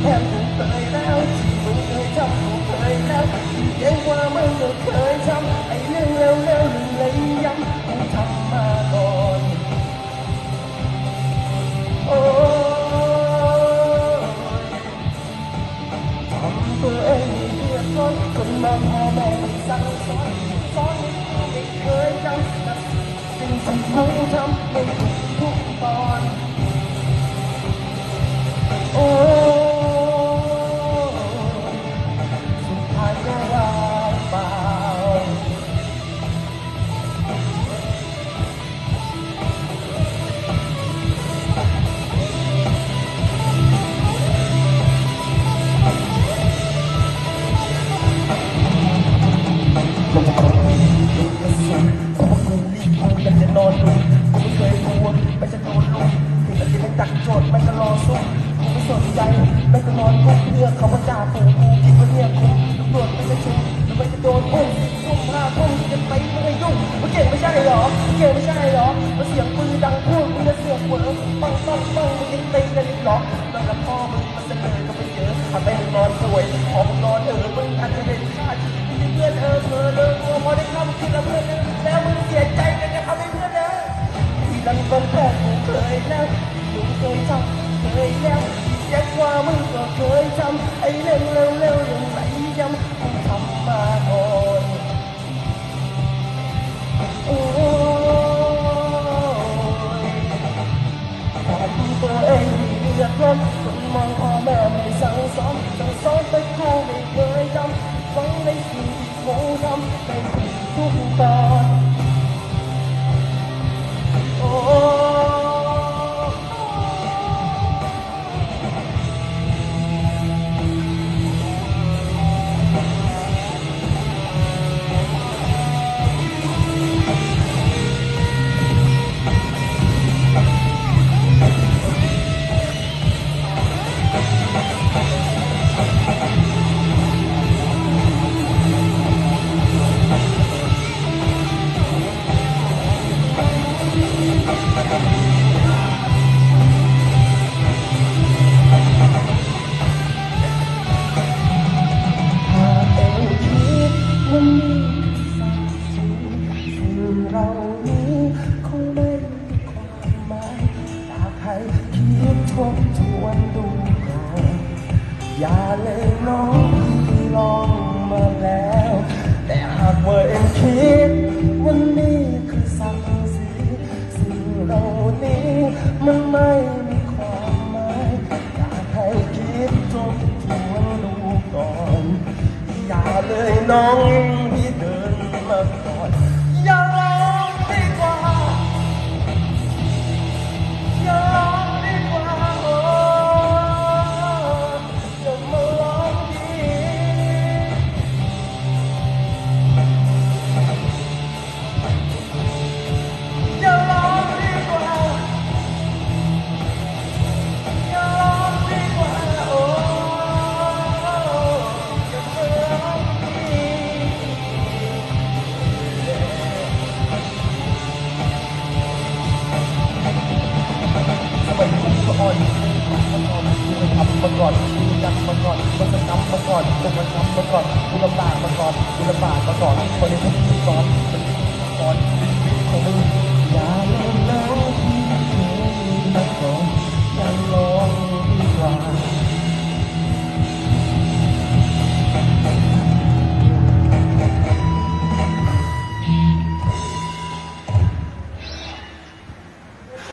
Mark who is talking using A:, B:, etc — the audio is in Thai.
A: แทนกูเคยแล้วที่มึงเคยทำกูเคยแล้วเก่งกว่ามึงก็เคยทำไอ้เรื่องเร็วๆเโจทย์มันก็รอสู้กูไม่สนใจไม่ก็นอนกูเพื่อเขามาด่ากูกูคิดว่าเนี่ยกูตำรวจไม่จะชุมหรือมันจะโดนอุ้มทุ่มห้าทุ่มจะไปไม่ให้ยุ่งมันเก่งไม่ใช่เหรอมันเก่งไม่ใช่เหรอมันเสียงปืนดังพูดมึงจะเสือกหัวปังปังปังมึงยังตีกันหรอแล้วกับพ่อมึงมันเสนอก็ไม่เยอะทำให้มึงนอนป่วยพอมึงนอนเถออมึงอาจจะเป็นชาติที่เพื่อนเออเธอเลิกตัวพอได้คำคิดแล้วเพื่อนแล้วมึงเสียใจกันจะทำให้เพื่อนเออที่ดังเป็นแพ้กูเคยแล้วมึงเคยทำเคยแล้ว แย่กว่ามึงก็เคยทำไอ้เรื่องเร็วเร็วๆอย่างไหนย้ำกูท เรานี้คงไม่มีความหมายอยากให้คิดทบทวนดูก่อนอย่าเลยน้องที่ลองมาแล้ว แต่หากว่าเองคิดว่านี่คือสักสิ่งสิ่งเรานี้มันไม่มีความหมายอยากให้คิดทบทวนดูก่อนอย่าเลยน้อง อ่อนมัทำมันก่อนมันยักมัก่อนมันจะทำมันก่อนมันทำมันก่อนกูลำบากมันก่อนกูลำบากมันก่อนคนในพวกนี้สอน